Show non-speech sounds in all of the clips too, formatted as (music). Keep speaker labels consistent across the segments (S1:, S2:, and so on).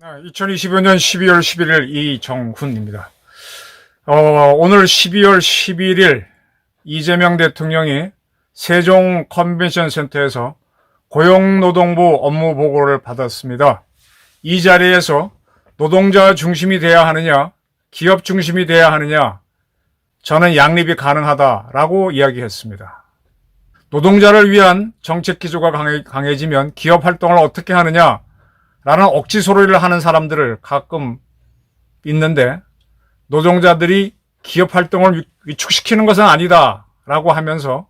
S1: 아, 2025년 12월 11일 이정훈입니다. 어, 오늘 12월 11일 이재명 대통령이 세종 컨벤션 센터에서 고용노동부 업무 보고를 받았습니다. 이 자리에서 노동자 중심이 돼야 하느냐, 기업 중심이 돼야 하느냐, 저는 양립이 가능하다라고 이야기했습니다. 노동자를 위한 정책 기조가 강해, 강해 지면 기업 활동을 어떻게 하느냐, 라는 억지 소리를 하는 사람들을 가끔 있는데 노동자들이 기업 활동을 위- 위축시키는 것은 아니다 라고 하면서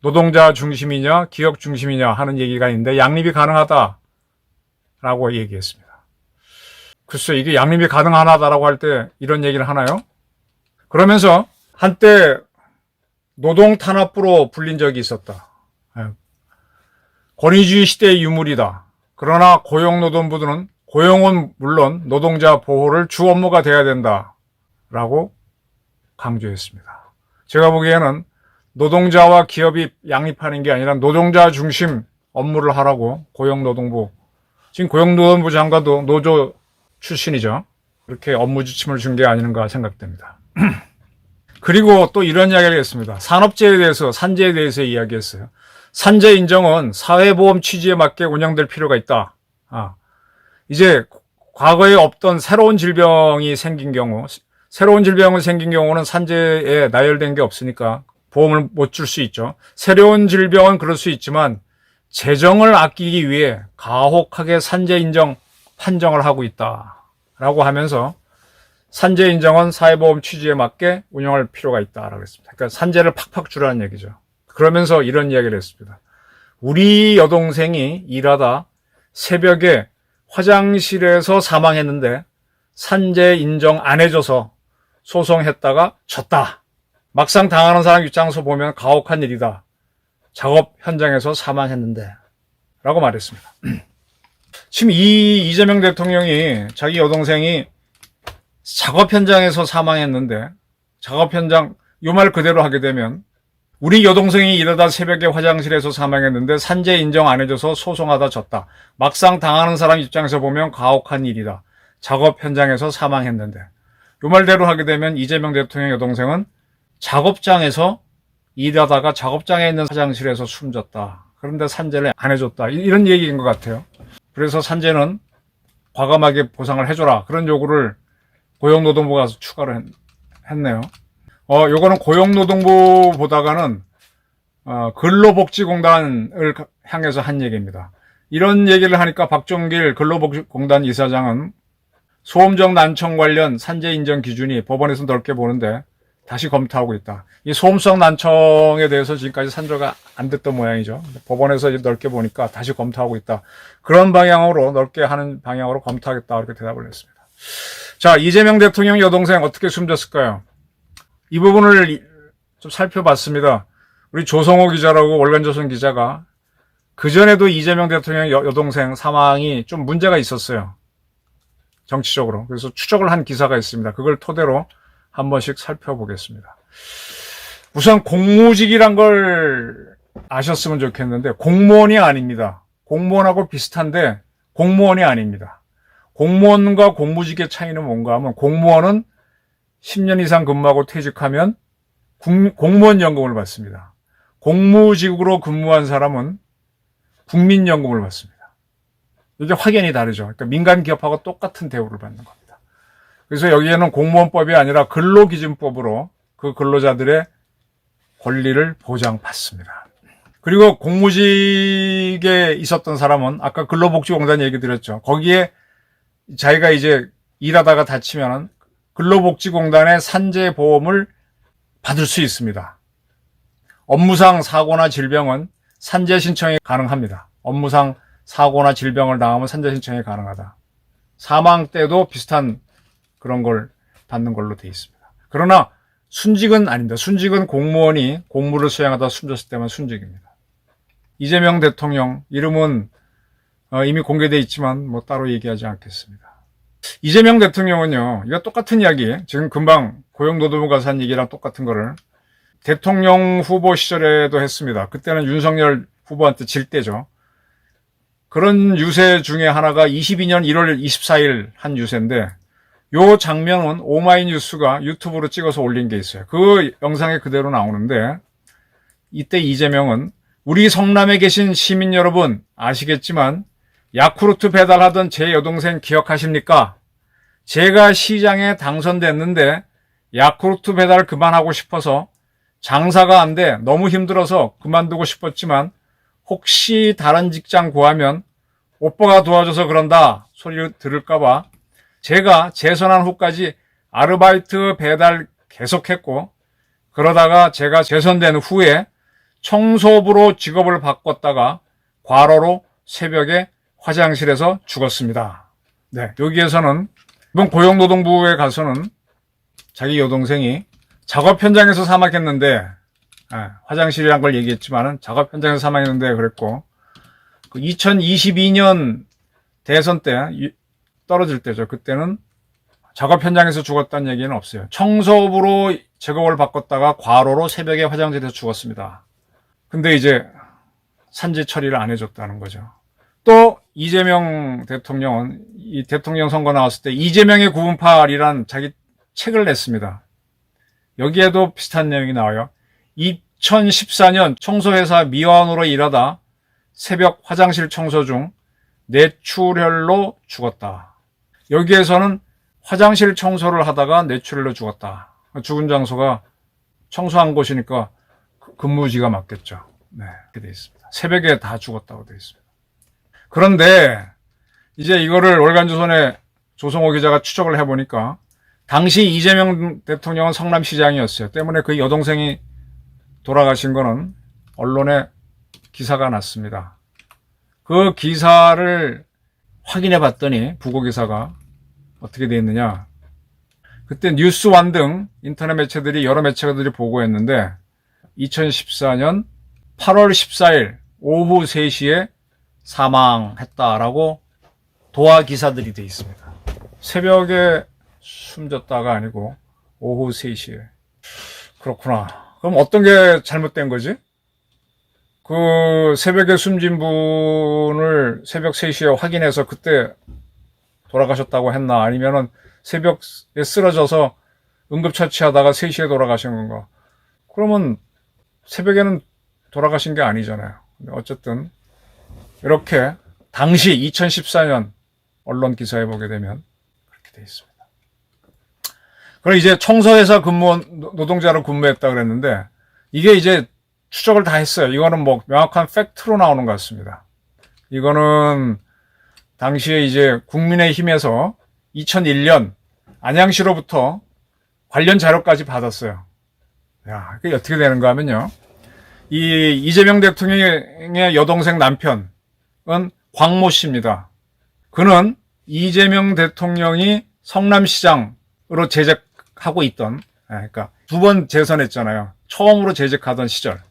S1: 노동자 중심이냐 기업 중심이냐 하는 얘기가 있는데 양립이 가능하다 라고 얘기했습니다. 글쎄 이게 양립이 가능하다라고 할 때 이런 얘기를 하나요? 그러면서 한때 노동 탄압부로 불린 적이 있었다. 예. 권위주의 시대의 유물이다. 그러나 고용노동부는 고용은 물론 노동자 보호를 주 업무가 돼야 된다 라고 강조했습니다. 제가 보기에는 노동자와 기업이 양립하는 게 아니라 노동자 중심 업무를 하라고 고용노동부 지금 고용노동부 장관도 노조 출신이죠. 그렇게 업무 지침을 준 게 아닌가 생각됩니다. (clears throat) 그리고 또 이런 이야기를 했습니다. 산업재해에 대해서 산재에 대해서 이야기했어요. 산재 인정은 사회보험 취지에 맞게 운영될 필요가 있다. 아, 이제 과거에 없던 새로운 질병이 생긴 경우, 새로운 질병이 생긴 경우는 산재에 나열된 게 없으니까 보험을 못 줄 수 있죠. 새로운 질병은 그럴 수 있지만 재정을 아끼기 위해 가혹하게 산재 인정 판정을 하고 있다. 라고 하면서 산재 인정은 사회보험 취지에 맞게 운영할 필요가 있다라고 했습니다. 그러니까 산재를 팍팍 주라는 얘기죠. 그러면서 이런 이야기를 했습니다. 우리 여동생이 일하다 새벽에 화장실에서 사망했는데 산재 인정 안 해줘서 소송했다가 졌다. 막상 당하는 사람 입장에서 보면 가혹한 일이다. 작업 현장에서 사망했는데 라고 말했습니다. (clears throat) 지금 이 이재명 대통령이 자기 여동생이 작업 현장에서 사망했는데 작업 현장 요 말 그대로 하게 되면 우리 여동생이 이러다 새벽에 화장실에서 사망했는데 산재 인정 안 해줘서 소송하다 졌다. 막상 당하는 사람 입장에서 보면 가혹한 일이다. 작업 현장에서 사망했는데. 요 말대로 하게 되면 이재명 대통령 여동생은 작업장에서 일하다가 작업장에 있는 화장실에서 숨졌다. 그런데 산재를 안 해줬다. 이- 이런 얘기인 것 같아요. 그래서 산재는 과감하게 보상을 해줘라. 그런 요구를 고용노동부가 추가를 했, 했네요. 어, 요거는 고용노동부 보다가는, 어, 근로복지공단을 가- 향해서 한 얘기입니다. 이런 얘기를 하니까 박종길 근로복지공단 이사장은 소음적 난청 관련 산재 인정 기준이 법원에서 넓게 보는데 다시 검토하고 있다. 이 소음성 난청에 대해서 지금까지 산조가 안 됐던 모양이죠. 법원에서 이제 넓게 보니까 다시 검토하고 있다. 그런 방향으로 넓게 하는 방향으로 검토하겠다. 이렇게 대답을 했습니다. 자, 이재명 대통령 여동생 어떻게 숨졌을까요? 이 부분을 이- 좀 살펴봤습니다. 우리 조성호 기자라고 월간조선 기자가 그 전에도 이재명 대통령 여, 여동생 사망이 좀 문제가 있었어요. 정치적으로. 그래서 추적을 한 기사가 있습니다. 그걸 토대로 한 번씩 살펴보겠습니다. 우선 공무직이란 걸 아셨으면 좋겠는데 공무원이 아닙니다. 공무원하고 비슷한데 공무원이 아닙니다. 공무원과 공무직의 차이는 뭔가 하면 공무원은 10년 이상 근무하고 퇴직하면 국- 공무원 연금을 받습니다. 공무직으로 근무한 사람은 국민연금을 받습니다. 이게 확연히 다르죠. 그러니까 민간 기업하고 똑같은 대우를 받는 겁니다. 그래서 여기에는 공무원법이 아니라 근로기준법으로 그 근로자들의 권리를 보장받습니다. 그리고 공무직에 있었던 사람은 아까 근로복지공단 얘기 드렸죠. 거기에 자기가 이제 일하다가 다치면은 근로복지공단의 산재보험을 받을 수 있습니다. 업무상 사고나 질병은 산재 신청이 가능합니다. 업무상 사고나 질병을 당하면 산재 신청이 가능하다. 사망 때도 비슷한 그런 걸 받는 걸로 돼 있습니다. 그러나 순직은 아닙니다. 순직은 공무원이 공무를 수행하다 숨졌을 때만 순직입니다. 이재명 대통령 이름은 어, 이미 공개돼 있지만 뭐 따로 얘기하지 않겠습니다. 이재명 대통령은요, 이거 똑같은 이야기, 지금 금방 고용노동부 한 얘기랑 똑같은 거를 대통령 후보 시절에도 했습니다. 그때는 윤석열 후보한테 질 때죠. 그런 유세 중에 하나가 22년 1월 24일 한 유세인데, 요 장면은 오마이뉴스가 유튜브로 찍어서 올린 게 있어요. 그 영상에 그대로 나오는데, 이때 이재명은 우리 성남에 계신 시민 여러분 아시겠지만 야쿠르트 배달하던 제 여동생 기억하십니까? 제가 시장에 당선됐는데 야쿠르트 배달 그만하고 싶어서 장사가 안 돼 너무 힘들어서 그만두고 싶었지만 혹시 다른 직장 구하면 오빠가 도와줘서 그런다 소리를 들을까봐 제가 재선한 후까지 아르바이트 배달 계속했고 그러다가 제가 재선된 후에 청소부로 직업을 바꿨다가 과로로 새벽에 화장실에서 죽었습니다. 네, 여기에서는 이번 고용노동부에 가서는 자기 여동생이 작업 현장에서 사망했는데 예, 화장실이란 걸 얘기했지만은 작업 현장에서 사망했는데 그랬고 그 2022년 대선 때 이- 떨어질 때죠. 그때는 작업 현장에서 죽었다는 얘기는 없어요. 청소부로 직업을 바꿨다가 과로로 새벽에 화장실에서 죽었습니다. 근데 이제 산재 처리를 안 해줬다는 거죠. 또 이재명 대통령은 이 대통령 선거 나왔을 때 이재명의 9분팔이란 자기 책을 냈습니다. 여기에도 비슷한 내용이 나와요. 2014년 청소회사 미화원으로 일하다 새벽 화장실 청소 중 뇌출혈로 죽었다. 여기에서는 화장실 청소를 하다가 뇌출혈로 죽었다. 죽은 장소가 청소한 곳이니까 그- 근무지가 맞겠죠. 네, 이렇게 돼 있습니다. 새벽에 다 죽었다고 돼 있습니다. 그런데 이제 이거를 월간조선의 조성호 기자가 추적을 해보니까 당시 이재명 대통령은 성남시장이었어요. 때문에 그 여동생이 돌아가신 거는 언론에 기사가 났습니다. 그 기사를 확인해 봤더니 부고 기사가 어떻게 돼 있느냐. 그때 뉴스완 등 인터넷 매체들이 여러 매체들이 보고했는데 2014년 8월 14일 오후 3시에 사망했다라고 도화 기사들이 돼 있습니다. 새벽에 숨졌다가 아니고 오후 3시에. 그렇구나. 그럼 어떤 게 잘못된 거지? 그 새벽에 숨진 분을 새벽 3시에 확인해서 그때 돌아가셨다고 했나? 아니면은 새벽에 쓰러져서 응급처치하다가 3시에 돌아가신 건가? 그러면 새벽에는 돌아가신 게 아니잖아요. 어쨌든 이렇게 당시 2014년 언론 기사에 보게 되면 그렇게 돼 있습니다. 그럼 이제 청소회사 근무원 노- 노동자로 근무했다 그랬는데 이게 이제 추적을 다 했어요. 이거는 뭐 명확한 팩트로 나오는 것 같습니다. 이거는 당시에 이제 국민의힘에서 2001년 안양시로부터 관련 자료까지 받았어요. 야, 이게 어떻게 되는가 하면요. 이 이재명 대통령의 여동생 남편은 광모 씨입니다. 그는 이재명 대통령이 성남시장으로 재직하고 있던, 아, 그러니까 두 번 재선했잖아요. 처음으로 재직하던 시절.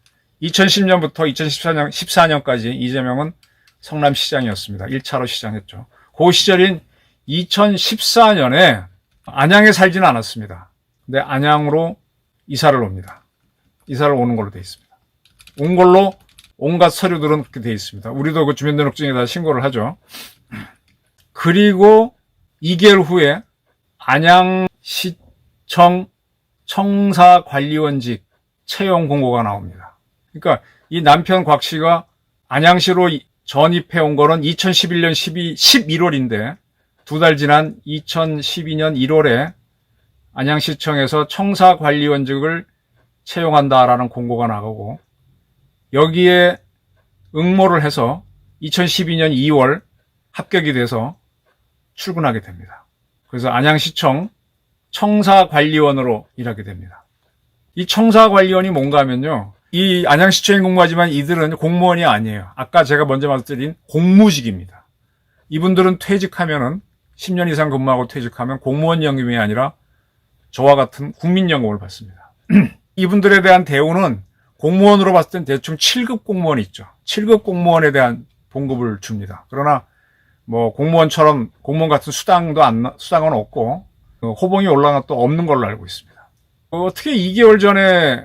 S1: 2010년부터 2014년, 14년까지 이재명은 성남시장이었습니다. 1차로 시장했죠. 그 시절인 2014년에 안양에 살지는 않았습니다. 근데 안양으로 이사를 옵니다. 이사를 오는 걸로 돼 있습니다. 온 걸로 온갖 서류들은 그렇게 돼 있습니다. 우리도 그 주민등록증에다 신고를 하죠. 그리고 2개월 후에 안양시청 청사관리원직 채용 공고가 나옵니다. 그러니까 이 남편 곽 씨가 안양시로 이- 전입해 온 거는 2011년 12, 11월인데 두 달 지난 2012년 1월에 안양시청에서 청사관리원직을 채용한다라는 공고가 나가고 여기에 응모를 해서 2012년 2월 합격이 돼서 출근하게 됩니다. 그래서 안양시청 청사관리원으로 일하게 됩니다. 이 청사관리원이 뭔가 하면요. 이 안양시청에 근무하지만 이들은 공무원이 아니에요. 아까 제가 먼저 말씀드린 공무직입니다. 이분들은 퇴직하면은 10년 이상 근무하고 퇴직하면 공무원 연금이 아니라 저와 같은 국민연금을 받습니다. (clears throat) 이분들에 대한 대우는 공무원으로 봤을 땐 대충 7급 공무원이 있죠. 7급 공무원에 대한 봉급을 줍니다. 그러나 뭐 공무원처럼 공무원 같은 수당도 안 나- 수당은 없고 그 호봉이 올라간 것도 없는 걸로 알고 있습니다. 어, 어떻게 2개월 전에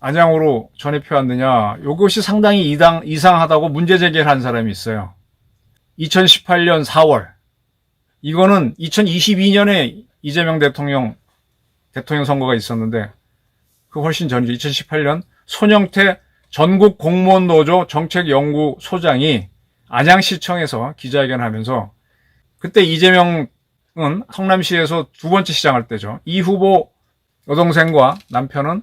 S1: 안양으로 전입해 왔느냐? 이것이 상당히 이당, 이상하다고 문제 제기를 한 사람이 있어요. 2018년 4월. 이거는 2022년에 이재명 대통령 대통령 선거가 있었는데 그 훨씬 전이죠. 2018년 손영태 전국 공무원 노조 정책연구 소장이 안양시청에서 기자회견하면서 그때 이재명은 성남시에서 두 번째 시장할 때죠. 이 후보 여동생과 남편은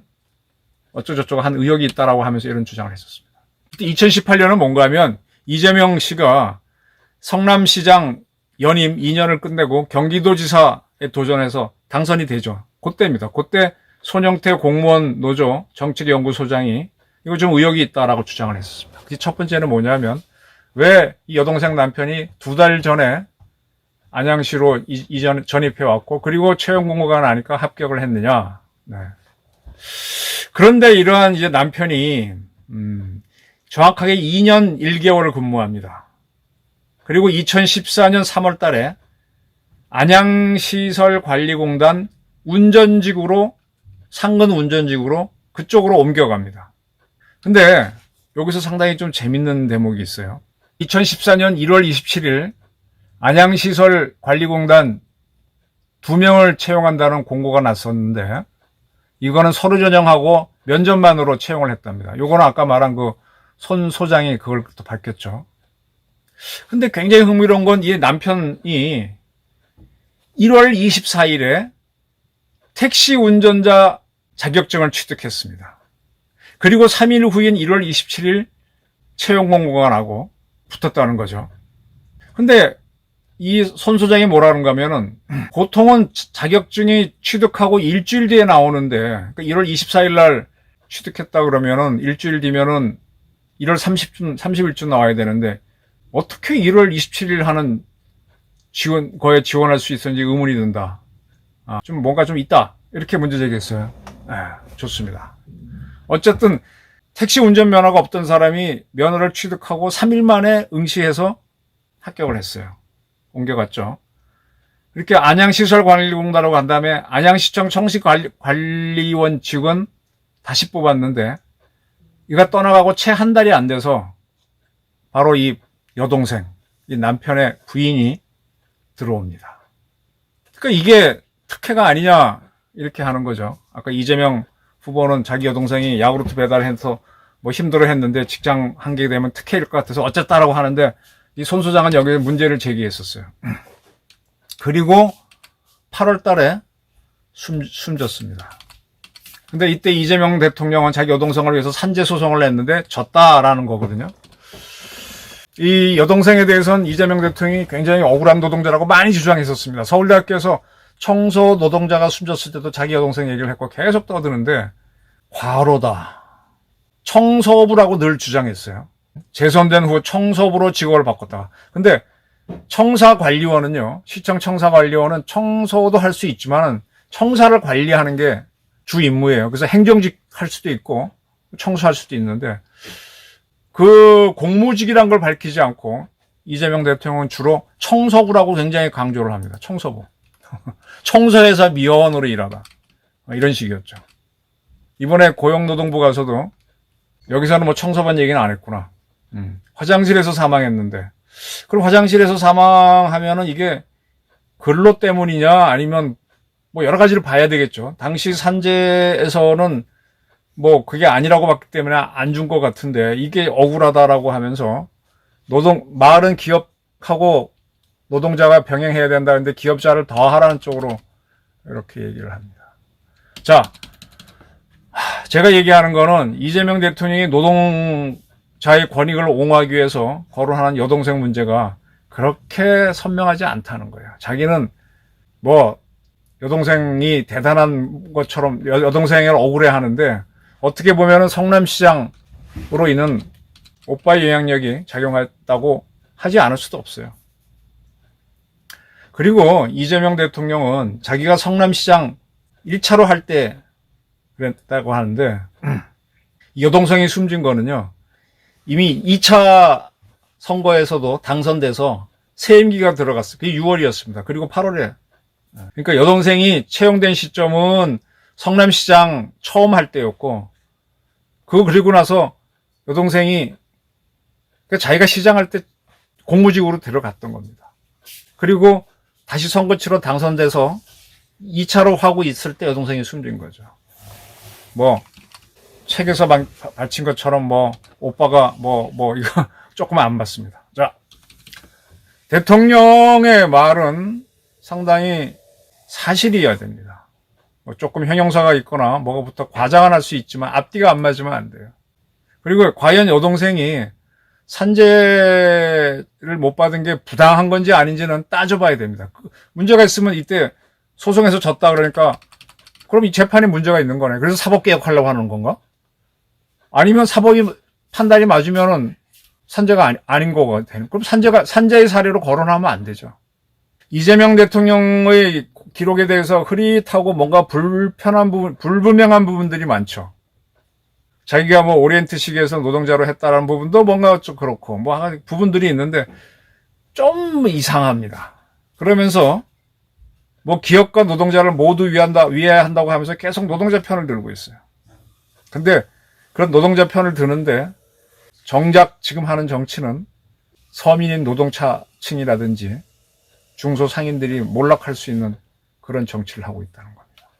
S1: 어쩌저쩌고 한 의혹이 있다라고 하면서 이런 주장을 했었습니다. 그때 2018년은 뭔가 하면 이재명 씨가 성남시장 연임 2년을 끝내고 경기도지사에 도전해서 당선이 되죠. 그때입니다. 그때 손영태 공무원 노조 정책연구소장이 이거 좀 의혹이 있다라고 주장을 했었습니다. 그 첫 번째는 뭐냐면 왜 이 여동생 남편이 두 달 전에 안양시로 이- 이전 전입해 왔고 그리고 채용 공고가 나니까 합격을 했느냐. 네. 그런데 이러한 이제 남편이 음, 정확하게 2년 1개월을 근무합니다. 그리고 2014년 3월 달에 안양시설관리공단 운전직으로 상근 운전직으로 그쪽으로 옮겨갑니다. 근데 여기서 상당히 좀 재밌는 대목이 있어요. 2014년 1월 27일 안양시설관리공단 두 명을 채용한다는 공고가 났었는데 이거는 서류 전형하고 면접만으로 채용을 했답니다. 요거는 아까 말한 그 손 소장이 그걸 또 밝혔죠. 근데 굉장히 흥미로운 건 이 남편이 1월 24일에 택시 운전자 자격증을 취득했습니다. 그리고 3일 후인 1월 27일 채용 공고가 나고 붙었다는 거죠. 근데 이 손 소장이 뭐라는가 하면은 보통은 자격증이 취득하고 일주일 뒤에 나오는데 그러니까 1월 24일 날 취득했다 그러면은 일주일 뒤면은 1월 30쯤 30일쯤 나와야 되는데 어떻게 1월 27일 하는 지원 거에 지원할 수 있었는지 의문이 든다. 아, 좀 뭔가 좀 있다. 이렇게 문제 제기했어요. 네, 좋습니다. 어쨌든 택시 운전 면허가 없던 사람이 면허를 취득하고 3일 만에 응시해서 합격을 했어요. 옮겨갔죠. 이렇게 안양시설관리공단으로 간 다음에 안양시청 청시관리원 직원 다시 뽑았는데 이가 떠나가고 채 한 달이 안 돼서 바로 이 여동생, 이 남편의 부인이 들어옵니다. 그러니까 이게 특혜가 아니냐 이렇게 하는 거죠. 아까 이재명 후보는 자기 여동생이 야구르트 배달해서 뭐 힘들어 했는데 직장 한게 되면 특혜일 것 같아서 어쨌다라고 하는데 이 손 소장은 여기에 문제를 제기했었어요. (clears throat) 그리고 8월 달에 숨, 숨졌습니다. 근데 이때 이재명 대통령은 자기 여동생을 위해서 산재 소송을 냈는데 졌다라는 거거든요. 이 여동생에 대해서는 이재명 대통령이 굉장히 억울한 노동자라고 많이 주장했었습니다. 서울대학교에서 청소 노동자가 숨졌을 때도 자기 여동생 얘기를 했고 계속 떠드는데 과로다. 청소부라고 늘 주장했어요. 재선된 후 청소부로 직업을 바꿨다. 근데 청사관리원은요, 시청 청사관리원은 청소도 할 수 있지만은 청사를 관리하는 게 주 임무예요. 그래서 행정직 할 수도 있고 청소할 수도 있는데 그 공무직이란 걸 밝히지 않고 이재명 대통령은 주로 청소부라고 굉장히 강조를 합니다. 청소부. (laughs) 청소회사 미화원으로 일하다. 이런 식이었죠. 이번에 고용노동부 가서도 여기서는 뭐 청소반 얘기는 안 했구나. 음, 화장실에서 사망했는데. 그럼 화장실에서 사망하면은 이게 근로 때문이냐 아니면 뭐 여러 가지를 봐야 되겠죠. 당시 산재에서는 뭐 그게 아니라고 봤기 때문에 안 준 것 같은데 이게 억울하다라고 하면서 노동 말은 기업하고 노동자가 병행해야 된다는데 기업자를 더 하라는 쪽으로 이렇게 얘기를 합니다. 자, 하, 제가 얘기하는 거는 이재명 대통령이 노동 자의 권익을 옹호하기 위해서 거론하는 여동생 문제가 그렇게 선명하지 않다는 거예요. 자기는 뭐 여동생이 대단한 것처럼 여- 여동생을 억울해 하는데 어떻게 보면은 성남시장으로 인한 오빠의 영향력이 작용했다고 하지 않을 수도 없어요. 그리고 이재명 대통령은 자기가 성남시장 1차로 할 때 그랬다고 하는데 (clears throat) 이 여동생이 숨진 거는요. 이미 2차 선거에서도 당선돼서 새 임기가 들어갔어. 그게 6월이었습니다. 그리고 8월에. 그러니까 여동생이 채용된 시점은 성남시장 처음 할 때였고, 그거 그리고 나서 여동생이 그 자기가 시장할 때 공무직으로 들어갔던 겁니다. 그리고 다시 선거 치러 당선돼서 2차로 하고 있을 때 여동생이 숨진 거죠. 뭐 책에서 방- 밝힌 것처럼 뭐 오빠가 뭐뭐 이거 (laughs) 조금 안 봤습니다. 자 대통령의 말은 상당히 사실이어야 됩니다. 뭐 조금 형용사가 있거나 뭐가부터 과장을 할 수 있지만 앞뒤가 안 맞으면 안 돼요. 그리고 과연 여동생이 산재를 못 받은 게 부당한 건지 아닌지는 따져봐야 됩니다. 그 문제가 있으면 이때 소송에서 졌다 그러니까 그럼 이 재판에 문제가 있는 거네. 그래서 사법개혁하려고 하는 건가? 아니면 사법이 판단이 맞으면은 산재가 아니, 아닌 거가 되는. 그럼 산재가 산재의 사례로 거론하면 안 되죠. 이재명 대통령의 기록에 대해서 흐릿하고 뭔가 불편한 부분, 불분명한 부분들이 많죠. 자기가 뭐 오리엔트식에서 노동자로 했다라는 부분도 뭔가 좀 그렇고 뭐한 부분들이 있는데 좀 이상합니다. 그러면서 뭐 기업과 노동자를 모두 위한다 위해한다고 하면서 계속 노동자 편을 들고 있어요. 근데 그런 노동자 편을 드는데 정작 지금 하는 정치는 서민인 노동자층이라든지 중소상인들이 몰락할 수 있는 그런 정치를 하고 있다는 겁니다.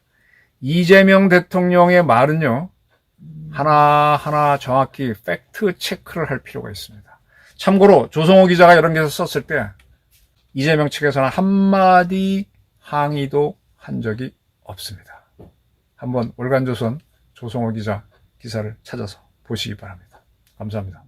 S1: 이재명 대통령의 말은요. 하나하나 정확히 팩트 체크를 할 필요가 있습니다. 참고로 조성호 기자가 이런 게서 썼을 때 이재명 측에서는 한마디 항의도 한 적이 없습니다. 한번 월간조선 조성호 기자 기사를 찾아서 보시기 바랍니다. 감사합니다.